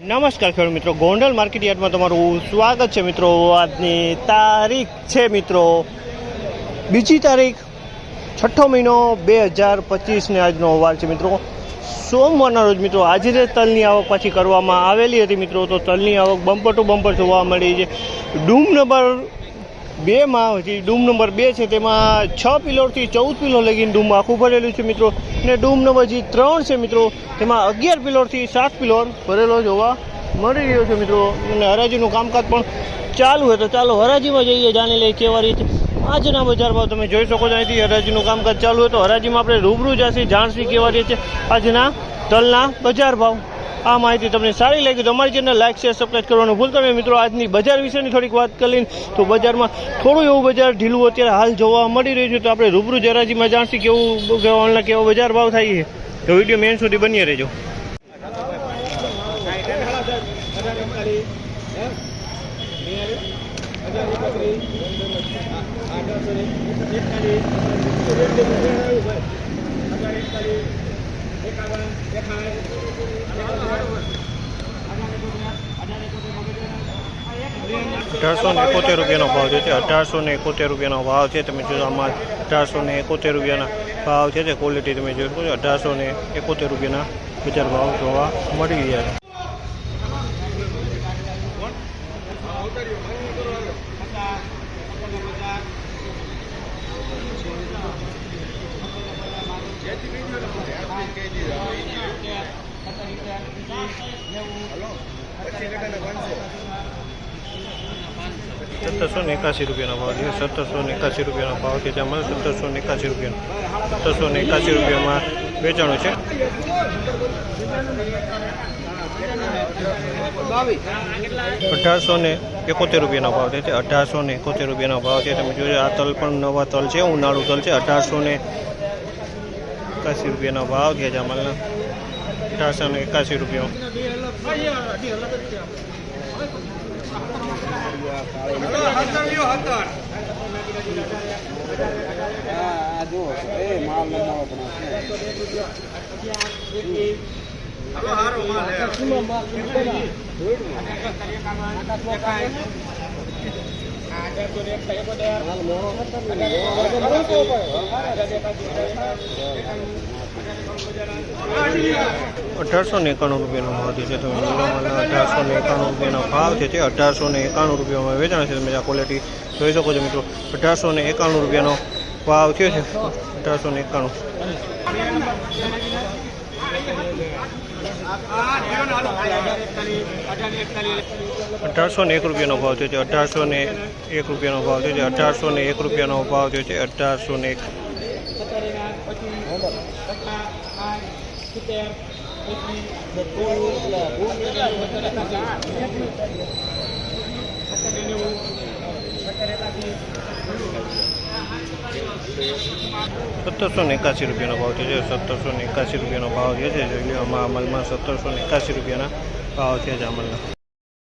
નમસ્કાર ખેડૂત મિત્રો. ગોંડલ માર્કેટ યાર્ડમાં તમારું સ્વાગત છે મિત્રો. આજની તારીખ છે મિત્રો. બીજી તારીખ છઠ્ઠો મહિનો બે હજાર પચીસને આજનો વાર છે મિત્રો. સોમવારના રોજ મિત્રો આજે જે તલની આવક પાછી કરવામાં આવેલી હતી મિત્રો, તો તલની આવક બમ્પર ટુ બમ્પર જોવા મળી છે. ડૂમ નંબર બેમાં હજી ડૂમ નંબર બે છે, તેમાં છ પિલોરથી ચૌદ પિલો લગીને ડૂમ આખું ભરેલું છે મિત્રો. અને ડૂમ નંબર જે ત્રણ છે મિત્રો, તેમાં અગિયાર પિલોરથી સાત પિલોર ભરેલો જોવા મળી રહ્યો છે મિત્રો. અને હરાજીનું કામકાજ પણ ચાલુ હોય તો ચાલો હરાજીમાં જઈએ, જાણી લઈએ કેવા રીતે. આજના બજાર ભાવ તમે જોઈ શકો છો, અહીંથી હરાજીનું કામકાજ ચાલુ હોય તો હરાજીમાં આપણે રૂબરૂ જશે, જાણશી કેવા રીતે આજના તલના બજાર ભાવ. આ માહિતી તમને સારી લાગી તો અમારી ચેનલ લાઈક શેર સબસ્ક્રાઈબ કરવાનું ભૂલતા નહીં. મિત્રો, આજની બજાર વિશેની થોડીક વાત કરી તો બજારમાં થોડું એવું બજાર ઢીલું અત્યારે હાલ જોવા મળી રહ્યું છે તો આપણે રૂબરૂ જરાજીમાં જાણશી કેવું ઓનલાઈન કેવો બજાર ભાવ થાય છે. તો વીડિયો મેન સુધી બની રહેજો. અઢારસો ને એકોતેર રૂપિયાનો ભાવ છે અઢારસો ને એકોતેર રૂપિયાનો ભાવ છે. તમે જોશો આમાં અઢારસો ને એકોતેર રૂપિયાના ભાવ છે તે ક્વોલિટી તમે જોઈ શકો છો. અઢારસો ને એકોતેર રૂપિયાના બજાર ભાવ જોવા મળી રહ્યા છે. સત્તરસો ને એકાસી રૂપિયાનો ભાવ છે. સત્તરસો ને એકાસી રૂપિયાનો ભાવ છે. જેમાં સત્તરસો ને એકાસી રૂપિયાનો સત્તરસો ને એકાસી રૂપિયામાં વેચાણું છે. અઢારસો ને એકોતેર રૂપિયાનો ભાવ છે. તે અઢારસો ને એકોતેર રૂપિયાનો ભાવ છે. તમે જોજો, આ તલ પણ નવા તલ છે, ઉનાળુ તલ છે. અઢારસો ને એકાસી રૂપિયાનો ભાવ છે જામલના અઢારસો ને એકાસી રૂપિયા. આ જો એ માલ નમાવો પણ અઢારસો ને એકાણું રૂપિયાનો ભાવ છે. તમે લીલામાલના અઢારસો ને એકાણું રૂપિયાનો ભાવ છે. તે અઢારસો ને એકાણું રૂપિયામાં વેચાણ છે. તમે આ ક્વોલિટી જોઈ શકો છો મિત્રો. અઢારસો ને એકાણું રૂપિયાનો ભાવ થયો છે. અઢારસો ને એકાણું. અઢારસો ને એક રૂપિયાનો ભાવ થયો છે. અઢારસો ને એક રૂપિયાનો ભાવ થયો છે. અઢારસો ને એક રૂપિયાનો ભાવ થયો છે. અઢારસો ને એક સત્તરસો ને એકાસી રૂપિયાનો ભાવ છે સત્તરસો ને એકાસી રૂપિયાનો ભાવ જે છે, જોઈ લો અમલમાં સત્તરસો ને એકાસી રૂપિયાના ભાવ છે જ અમલના.